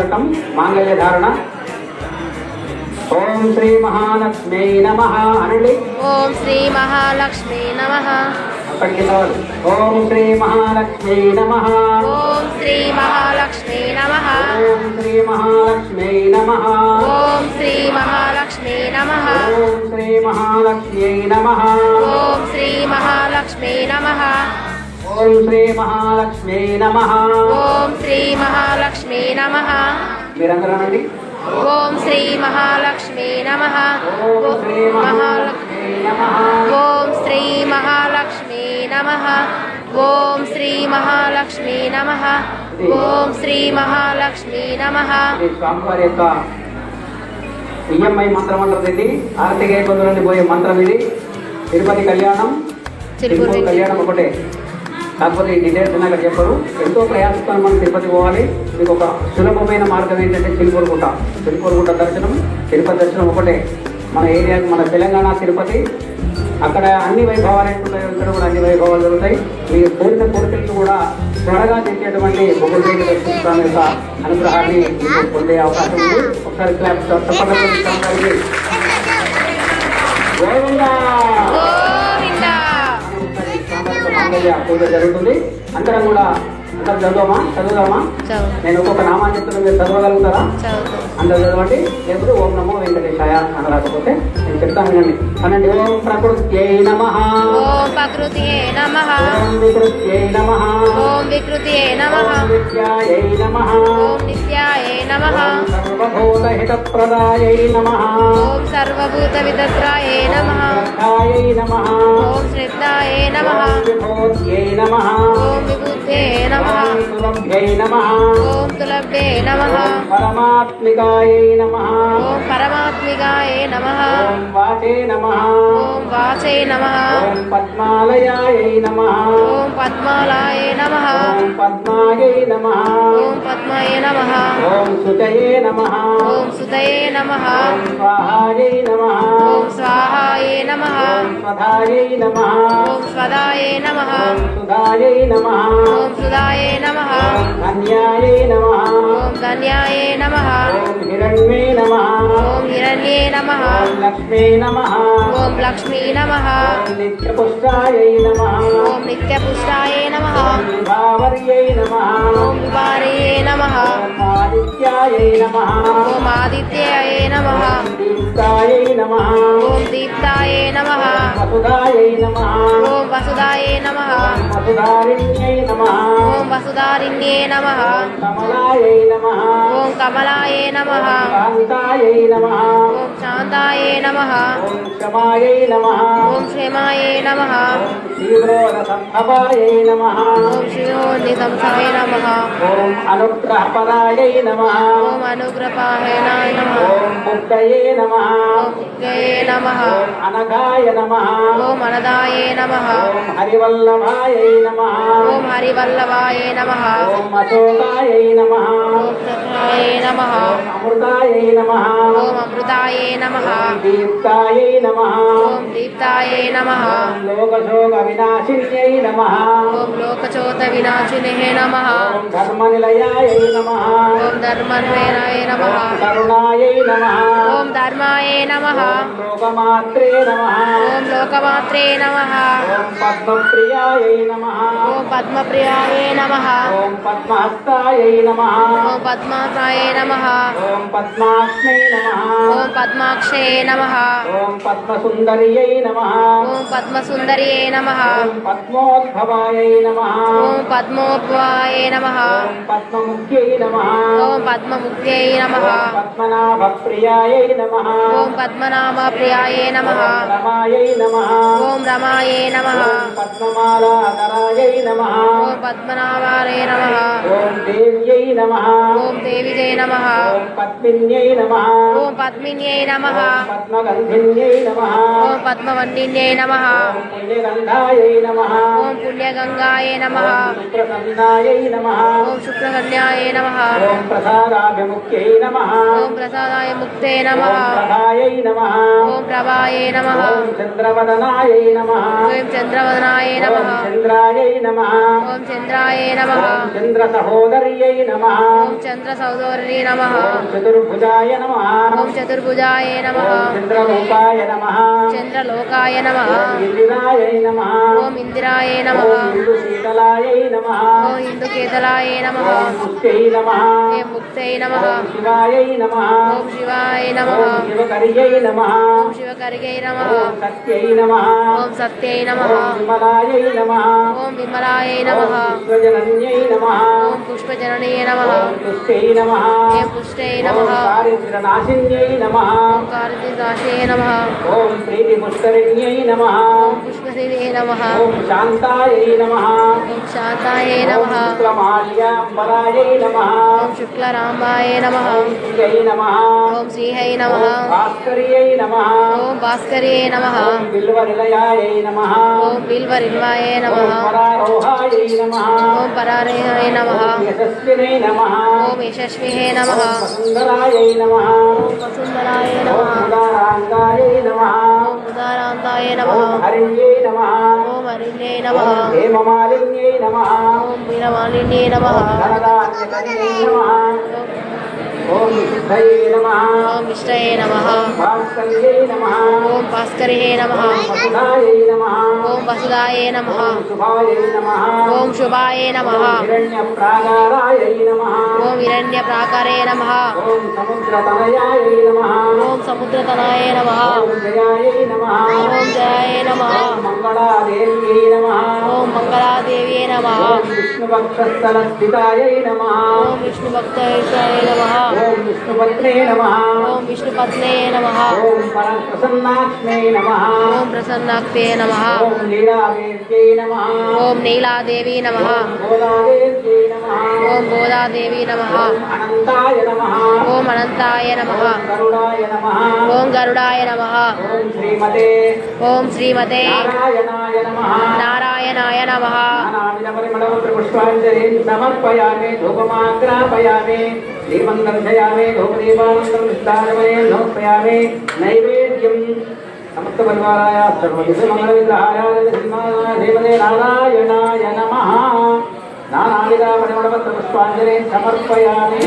ఘట్టం మాంగళ్య ధారణ. ఓం శ్రీ మహాలక్ష్మీ నమ అనండి. ఓం శ్రీ మహాలక్ష్మీ నమ. అక్కడికి రావాలి ఓం శ్రీ మహాలక్ష్మీ నమ. ఓం శ్రీ మహాలక్ష్మీ నమ. ఓం శ్రీ మహాలక్ష్మీ నమ. ఓం శ్రీ మహాలక్ష్మీ నమ. ఓం శ్రీ మహాలక్ష్మీ నమ. ఓం శ్రీ మహాలక్ష్మీ నమ. ఓం శ్రీ మహాలక్ష్మీ నమ. ఓం శ్రీ మహాలక్ష్మీ నమ. మీరందరూ అనండి ఓం శ్రీ మహాలక్ష్మీ నమ. ఓం శ్రీ మహాలక్ష్మీ నమ. ఓం శ్రీ మహాలక్ష్మీ నమ. ఓం శ్రీ మహాలక్ష్మీ నమ. ఓం శ్రీ మహాలక్ష్మీ నమ. ఇది స్వామివారి యొక్క ఈఎంఐ మంత్రం అంటారు ఇది ఆర్థిక ఇబ్బందుల నుండి పోయే మంత్రం ఇది. తిరుపతి కళ్యాణం తిరుపతి కళ్యాణం ఒకటే. కాకపోతే ఈ డీటెయిల్స్ అక్కడ చెప్పరు. ఎంతో ప్రయాసతో మనం తిరుపతి పోవాలి. మీకు ఒక సులభమైన మార్గం ఏంటంటే చిలుకూరుగుట్ట చిలుకూరుగుట్ట దర్శనం తిరుపతి దర్శనం ఒకటే. మన ఏరియా మన తెలంగాణ తిరుపతి. అక్కడ అన్ని వైభవాలు ఎట్లుంటాయో ఇక్కడ కూడా అన్ని వైభవాలు జరుగుతాయి మీరు కోరిన కోరికలు కూడా త్వరగా తెచ్చేటువంటి బొగ్గుల స్వామి యొక్క అనుగ్రహాన్ని పొందే అవకాశం ఉంది. ఒకసారి క్లాప్ తప్పకుండా గోవిందా! మాంగళ్య పూజ జరుగుతుంది. అందరం కూడా అందరం చదువుదామా? చదువుదామా? చదువు నేను ఒక్కొక్క నామాన్ని చెప్తున్నా మీరు చదవగలుగుతారా? చదువు అందరు చదవండి. ఎప్పుడు ఓం నమో వెంకటేశాయ అని రాకపోతే నేను చెప్తాను వినండి. అనండి ఓం ప్రకృత్యై నమ. ఓం ప్రకృతియే నమ. ఓం వికృత్యై నమ. ఓం వికృతియే నమ. ఓం విద్యాయై నమ. ఓం నిత్యాయే నమ. సర్వభూతహితప్రదాయై నమ. ఓం సర్వభూత విదత్రాయే నమ. ఓం శ్రద్ధాయే నమ. ఓం విభూత్యై నమ. ఓం తులభ్యే నమ. పరమాత్మికాయై నమ. ఓం పరమాత్మికాయే నమ. వాచే నమ. వాచే నమ ఓం పద్మాలయాయై నమ ఓం పద్మాలాయే నమ ఓం పద్మాయై నమ ఓం పద్మయే నమ ఓం శుచయే నమ ఓం సుతయే నమ ఓం స్వాహాయై నమ ఓం స్వాహాయే నమ ఓం స్వధాయై నమ ఓం స్వదాయే నమ ఓం సుధాయై నమ ఓం సుదాయే నమ ఓం ధన్యాయై నమ ఓం ధన్యాయే నమ ఓం हिरण्ये नमः ॐ हिरण्ये नमः लक्ष्मी नमः ॐ लक्ष्मी नमः नित्यपुष्टायै नमः ॐ नित्यपुष्टायै नमः भावर्यै नमः ॐ भार्यै नमः ఓం ఆదిత్యాయ నమ. ఓం దీప్తాయ నమ. ఓం వసుదాయ నమ. ఓం వసుదారిణ్యే నమ. ఓం కమలాయ నమ. ఓం శాంతాయ నమ. ఓం క్షమాయ నమ. ఓం अग्नि संसवे नमः ओम अनुग्रहपराय नमः ओम अनुग्रहपायनाय नमः ओम मुक्तये नमः ओम मुक्तये नमः ओम अनघाय नमः ओम अनदाय नमः ओम हरिवल्लभाय नमः ओम हरिवल्लभाय नमः ओम अशोकाय नमः ओम सखाय नमः ओम अमृताय नमः ओम अमृताय नमः दीप्ताय नमः ओम दीप्ताय नमः ओम लोकशोक विनाशिन्यै नमः ओम लोकचोत विनाशि ధర్మనిలయాయ నమ। ఓం ధర్మన్వేనాయ నమ ఓం ధర్మాయే నమ ఓం లోకమాత్రే నమ ఓం పద్మప్రియాయై నమ ఓం పద్మప్రియాయే నమ ఓం పద్మహస్తాయై నమ ఓం పద్మాసాయే నమ ఓం పద్మాక్ష్మై నమ ఓం పద్మాక్షే నమ ఓం పద్మసుందర్యై నమ ఓం పద్మసుందర్యే నమ పద్మోద్భవాయై నమ ఓం పద్మోద్భవాయే నమ పద్మముఖ్యై నమ ఓం పద్మముఖ్యై नमः पद्मनाभप्रियायै नमः ॐ पद्मनाभप्रियायै नमः रमायै नमः ॐ रमायै नमः पद्ममालाधरायै नमः ॐ पद्मनाभारे नमः ॐ देव्यै नमः ॐ देविजय नमः ॐ पद्मिन्यै नमः ॐ पद्मिन्यै नमः पद्मगन्धिन्यै नमः ॐ पद्मवन्दिन्यै नमः पुण्यगन्धायै नमः ॐ पुण्यगङ्गायै नमः ॐ शुक्रकन्यायै नमः ॐ प्रसाराभिमुख्यै ఓం ప్రసాదాయ ముక్తే నమ ఓం ప్రభాయ నమ ఓం చంద్రవదనాయ నమ ఓం చంద్రవదనాయ నమ చంద్రాయ నమ ఓం చంద్రాయ నమ చంద్ర సహోదర్యై నమ ఓం చంద్ర సహోదర్యై నమ చతుర్భుజాయ నమ ఓం చతుర్భుజాయ నమ చంద్రలోకాయ నమ చంద్రలోకాయ నమ ఇందిరాయ నమ ఓం ఇందిరాయ నమ शीतलाय नमः ओम इंदुकेतलाय नमः मुक्तये नमः मुक्तये नमः శివాయ నమ ఓం శివాయ నమ ఓం శివకర్యై నమ ఓం శివకర్గై నమ ఓం సత్యై నమ ఓం సత్యై నమ విమలాయై నమ ఓం విమలాయ నమ ఓం విశ్వజనన్యై నమ ఓం పుష్పజననే నమ ఓం తుష్టై నమ పుష్టై నమ ఓం దారిద్ర్యనాశిన్యై నమ ఓం కార్తిదాసే నమ ఓం ప్రీతిపుష్కరిణ్యై నమ ఓం పుష్పసినే నమ ఓం శాంతాయై నమ ఓం శాంతాయ నమ శుక్లమాల్యాంబరాయై నమ ఓం శుక్లరాంబాయ నమ ఓం శ్రీహై నమ ఓం భాస్కర్యై నమ ఓం బిల్వరిల్వాయ నమ ఓం పరారోహాయై నమ ఓం యశస్విహే నమ ఓం వసుంధరాయై నమ ఓం ఉదారాంతాయ నమ ఓం హరిణ్యై నమ ఓం వీరమాలిన్యే నమ ఓం ఓం విశుద్ధయే నమ ఓం విష్ణయే నమ వాత్సల్యై నమ ఓం భాస్కర్యే నమ వసుధాయై నమ ఓం వసుదాయ నమ శుభాయై నమ ఓం శుభాయ నమ హిరణ్యప్రాకారాయై నమ ఓం హిరణ్య ప్రాకారే నమ ఓం సముద్రతనయాయై నమ ఓం సముద్రతనాయ నమ ఓం జయాయై నమ ఓం జయాయ నమ మంగళాదేవ్యై నమ ఓం మంగళాదేవ్యే నమ ఓం విష్ణుభక్తస్థలస్థితాయై నమ ఓం విష్ణు భక్తాయ నమ ఓం విష్ణుపత్నే నమ ఓం విష్ణుపత్నే నమ ఓం ప్రసన్నాక్ష్మే నమ ఓం ప్రసన్నాక్తే నమ ఓం లీలాదేవ్యై నమ ఓం నీలాదేవి నమ ఓం గోదాదేవ్యై నమ ఓం గోదాదేవి నమ అనంతాయ నమ ఓం అనంతాయ నమ గరుడాయ నమ ఓం గరుడాయ నమ ఓం శ్రీమతే ఓం శ్రీమతే నారాయణాయ నమ నారాయణాయ నమ. నానావిధపరిమళపుష్పాంజలిం సమర్పయామి ధూపమాగ్రాపయామి దీపం దర్శయామి ధూపదీపానందం విస్తారమనే సమర్పయామి నైవేద్యం. సమస్త పరివారాయ సర్వవిధ మంగళ విగ్రహాయ శ్రీమతే నారాయణాయ నమ. నానావిధ పరిమళపత్ర పుష్పాంజలి సమర్పయామి.